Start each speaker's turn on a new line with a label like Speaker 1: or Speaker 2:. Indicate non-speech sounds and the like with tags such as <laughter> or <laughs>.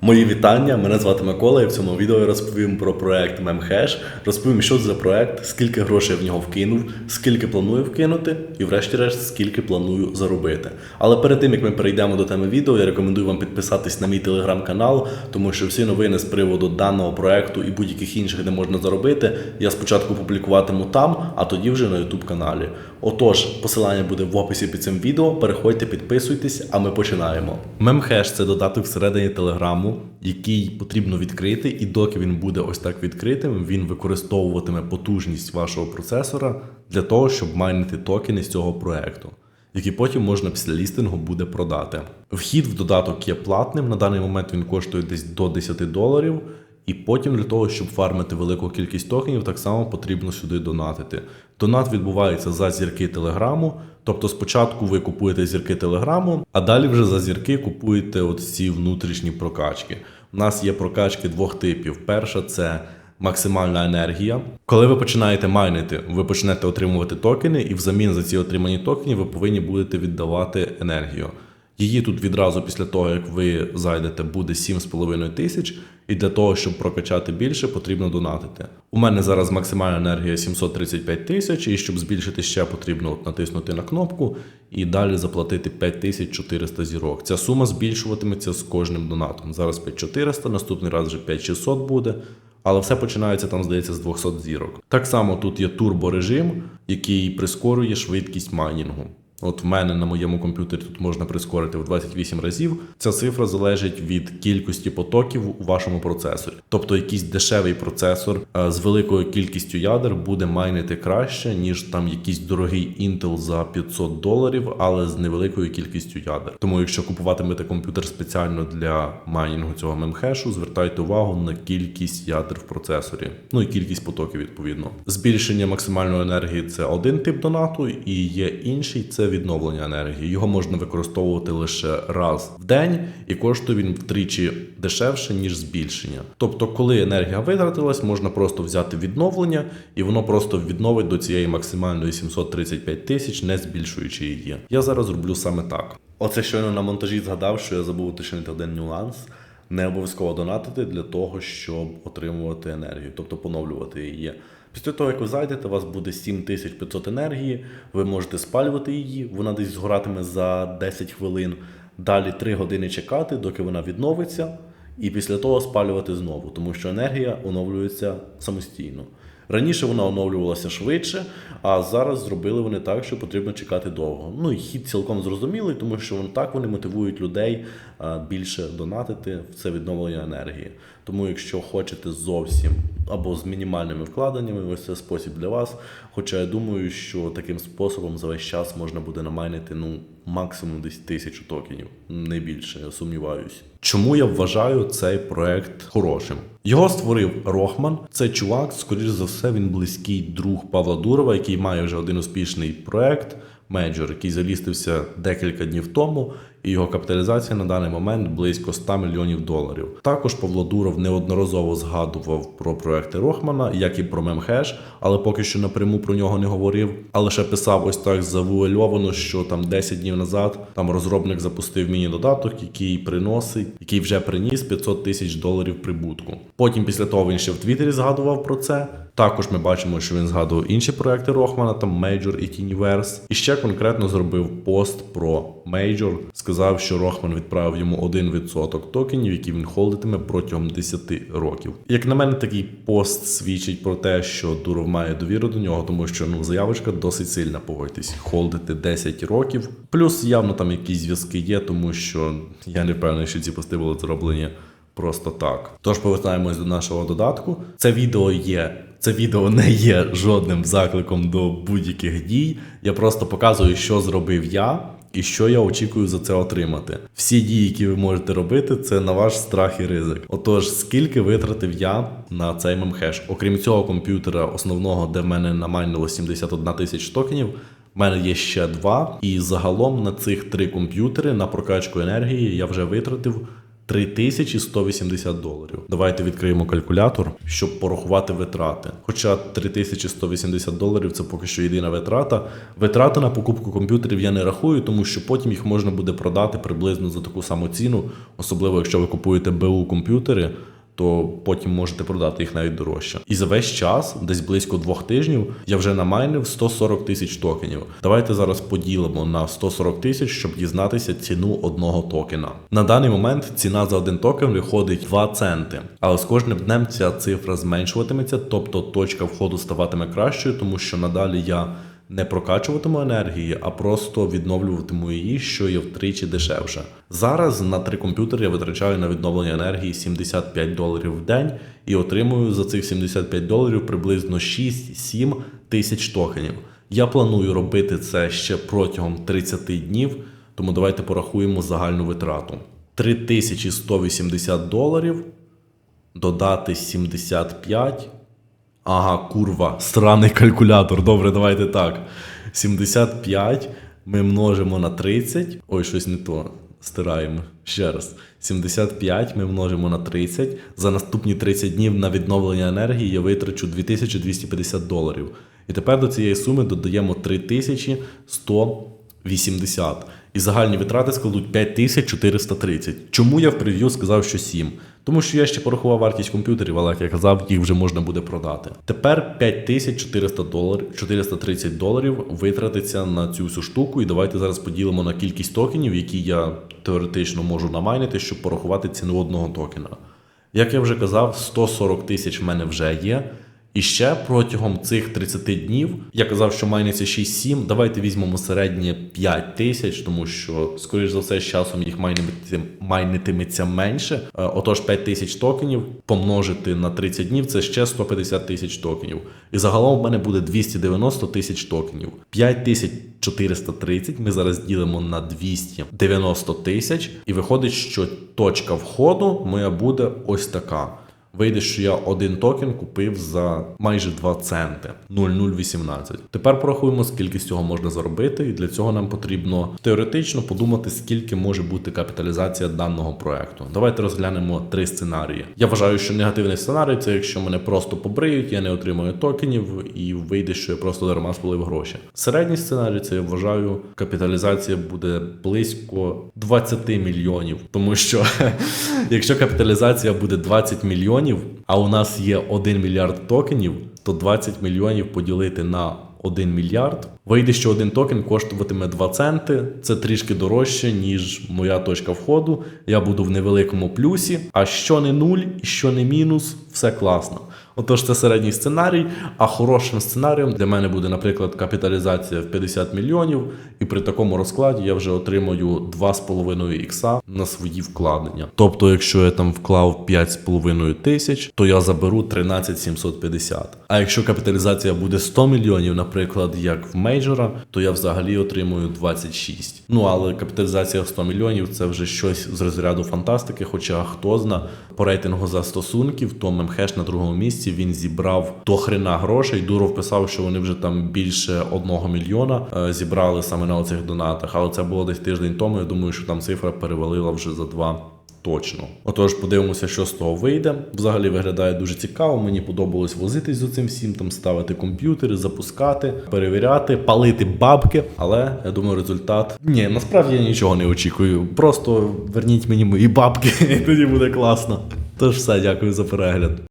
Speaker 1: Мої вітання, мене звати Микола, і в цьому відео розповім про проект Memhash, розповім, що це за проект, скільки грошей я в нього вкинув, скільки планую вкинути, і врешті-решт, скільки планую заробити. Але перед тим як ми перейдемо до теми відео, я рекомендую вам підписатись на мій телеграм-канал, тому що всі новини з приводу даного проекту і будь-яких інших, де можна заробити, я спочатку публікуватиму там, а тоді вже на YouTube каналі. Отож, посилання буде в описі під цим відео. Переходьте, підписуйтесь, а ми починаємо. Memhash – це додаток всередині телеграму, який потрібно відкрити, і доки він буде ось так відкритим, він використовуватиме потужність вашого процесора для того, щоб майнити токени з цього проекту. Які потім можна після лістингу буде продати. Вхід в додаток є платним. На даний момент він коштує десь до 10 доларів. І потім для того, щоб фармити велику кількість токенів, так само потрібно сюди донатити. Донат відбувається за зірки телеграму. Тобто спочатку ви купуєте зірки телеграму, а далі вже за зірки купуєте от ці внутрішні прокачки. У нас є прокачки двох типів. Перша це максимальна енергія. Коли ви починаєте майнити, ви почнете отримувати токени, і взамін за ці отримані токени ви повинні будете віддавати енергію. Її тут відразу після того, як ви зайдете, буде 7,5 тисяч, і для того, щоб прокачати більше, потрібно донатити. У мене зараз максимальна енергія 735 тисяч, і щоб збільшити ще, потрібно от натиснути на кнопку і далі заплатити 5400 зірок. Ця сума збільшуватиметься з кожним донатом. Зараз 5400, наступний раз вже 5600 буде. Але все починається там, здається, з 200 зірок. Так само тут є турборежим, який прискорює швидкість майнінгу. От в мене на моєму комп'ютері тут можна прискорити в 28 разів. Ця цифра залежить від кількості потоків у вашому процесорі. Тобто якийсь дешевий процесор е, з великою кількістю ядер буде майнити краще, ніж там якийсь дорогий Intel за 500 доларів, але з невеликою кількістю ядер. Тому, якщо купуватимете комп'ютер спеціально для майнінгу цього мемхешу, звертайте увагу на кількість ядер в процесорі, ну і кількість потоків відповідно. Збільшення максимальної енергії це один тип донату, і є інший це відновлення енергії. Його можна використовувати лише раз в день, і коштує він втричі дешевше, ніж збільшення. Тобто, коли енергія витратилась, можна просто взяти відновлення, і воно просто відновить до цієї максимальної 735 тисяч, не збільшуючи її. Я зараз роблю саме так. Оце щойно на монтажі згадав, що я забув уточнити один нюанс. Не обов'язково донатити для того, щоб отримувати енергію, тобто поновлювати її. Після того, як ви зайдете, у вас буде 7500 енергії, ви можете спалювати її, вона десь згоратиме за 10 хвилин. Далі 3 години чекати, доки вона відновиться, і після того спалювати знову, тому що енергія оновлюється самостійно. Раніше вона оновлювалася швидше, а зараз зробили вони так, що потрібно чекати довго. Ну і хід цілком зрозумілий, тому що так вони мотивують людей більше донатити в це відновлення енергії. Тому, якщо хочете зовсім або з мінімальними вкладеннями, ось це спосіб для вас. Хоча я думаю, що таким способом за весь час можна буде намайнити ну максимум десь тисячу токенів, не більше, я сумніваюсь. Чому я вважаю цей проект хорошим? Його створив Рохман. Це чувак, скоріш за все, він близький друг Павла Дурова, який має вже один успішний проект. Мейджор, який залістився декілька днів тому, і його капіталізація на даний момент близько 100 мільйонів доларів. Також Павло Дуров неодноразово згадував про проекти Рохмана, як і про Мемхеш, але поки що напряму про нього не говорив. А лише писав ось так завуальовано, що там 10 днів назад там розробник запустив міні-додаток, який приносить, який вже приніс 500 тисяч доларів прибутку. Потім, після того, він ще в Твіттері згадував про це. Також ми бачимо, що він згадував інші проекти Рохмана, там Major і Tiniverse. І ще конкретно зробив пост про Major. Сказав, що Рохман відправив йому 1% токенів, які він холдитиме протягом 10 років. Як на мене, такий пост свідчить про те, що Дуров має довіру до нього, тому що ну заявочка досить сильна, погодьтесь, холдити 10 років. Плюс явно там якісь зв'язки є, тому що я не впевнений, що ці пости були зроблені. Просто так. Тож повертаємось до нашого додатку. Це відео є. Це відео не є жодним закликом до будь-яких дій. Я просто показую, що зробив я і що я очікую за це отримати. Всі дії, які ви можете робити, це на ваш страх і ризик. Отож, скільки витратив я на цей мемхеш? Окрім цього комп'ютера, основного, де в мене намайнило 71 тисяч токенів. У мене є ще два, і загалом на цих три комп'ютери на прокачку енергії я вже витратив 3180 доларів. Давайте відкриємо калькулятор, щоб порахувати витрати. Хоча 3180 доларів це поки що єдина витрата. Витрати на покупку комп'ютерів я не рахую, тому що потім їх можна буде продати приблизно за таку саму ціну, особливо якщо ви купуєте БУ комп'ютери. То потім можете продати їх навіть дорожче. І за весь час, десь близько двох тижнів, я вже намайнив 140 тисяч токенів. Давайте зараз поділимо на 140 тисяч, щоб дізнатися ціну одного токена. На даний момент ціна за один токен виходить 2 центи. Але з кожним днем ця цифра зменшуватиметься, тобто точка входу ставатиме кращою, тому що надалі я не прокачуватиму енергії, а просто відновлюватиму її, що є втричі дешевше. Зараз на три комп'ютери я витрачаю на відновлення енергії 75 доларів в день і отримую за цих 75 доларів приблизно 6-7 тисяч токенів. Я планую робити це ще протягом 30 днів, тому давайте порахуємо загальну витрату. 3180 доларів додати 75. Ага, курва, сраний калькулятор. Добре, давайте так. 75 ми множимо на 30. Ой, щось не то. Стираємо ще раз. 75 ми множимо на 30. За наступні 30 днів на відновлення енергії я витрачу 2250 доларів. І тепер до цієї суми додаємо 3180. І загальні витрати складуть 5430. Чому я в прев'ю сказав, що 7? Тому що я ще порахував вартість комп'ютерів, але як я казав, їх вже можна буде продати. Тепер 5400 доларів, 430 доларів витратиться на цю всю штуку. І давайте зараз поділимо на кількість токенів, які я теоретично можу намайнити, щоб порахувати ціну одного токена. Як я вже казав, 140 тисяч в мене вже є. І ще протягом цих 30 днів я казав, що майниться 6-7. Давайте візьмемо середнє 5 тисяч, тому що, скоріш за все, з часом їх майнитиметься, менше. Е, Отож, 5 тисяч токенів помножити на 30 днів це ще 150 тисяч токенів. І загалом в мене буде 290 тисяч токенів. 5430 ми зараз ділимо на 290 тисяч, і виходить, що точка входу моя буде ось така. Вийде, що я один токен купив за майже 2 центи 0,018. Тепер порахуємо, скільки з цього можна заробити, і для цього нам потрібно теоретично подумати, скільки може бути капіталізація даного проекту. Давайте розглянемо три сценарії. Я вважаю, що негативний сценарій це якщо мене просто побриють, я не отримаю токенів, і вийде, що я просто дарма спалив гроші. Середній сценарій це я вважаю, капіталізація буде близько 20 мільйонів, тому що <laughs> якщо капіталізація буде 20 мільйонів, а у нас є 1 мільярд токенів, то 20 мільйонів поділити на 1 мільярд. Вийде, що один токен коштуватиме 2 центи. Це трішки дорожче, ніж моя точка входу. Я буду в невеликому плюсі. А що не нуль, що не мінус, все класно. Отож, це середній сценарій. А хорошим сценарієм для мене буде, наприклад, капіталізація в 50 мільйонів, і при такому розкладі я вже отримаю 2,5 ікса на свої вкладення. Тобто, якщо я там вклав 5,5 тисяч, то я заберу 13750. А якщо капіталізація буде 100 мільйонів, наприклад, як в мейджора, то я взагалі отримую 26. Ну але капіталізація в 100 мільйонів це вже щось з розряду фантастики. Хоча хто зна по рейтингу за стосунків, то мемхеш на другому місці він зібрав до хрена грошей. Дуров писав, що вони вже там більше одного мільйона е, зібрали саме на оцих донатах. Але це було десь тиждень тому. Я думаю, що там цифра перевалила вже за два. Точно. Отож, подивимося, що з того вийде. Взагалі виглядає дуже цікаво. Мені подобалось возитись з цим всім, там ставити комп'ютери, запускати, перевіряти, палити бабки. Але я думаю, результат. Ні, насправді я нічого не очікую. Просто верніть мені мої бабки, <laughs> і тоді буде класно. Тож все, дякую за перегляд.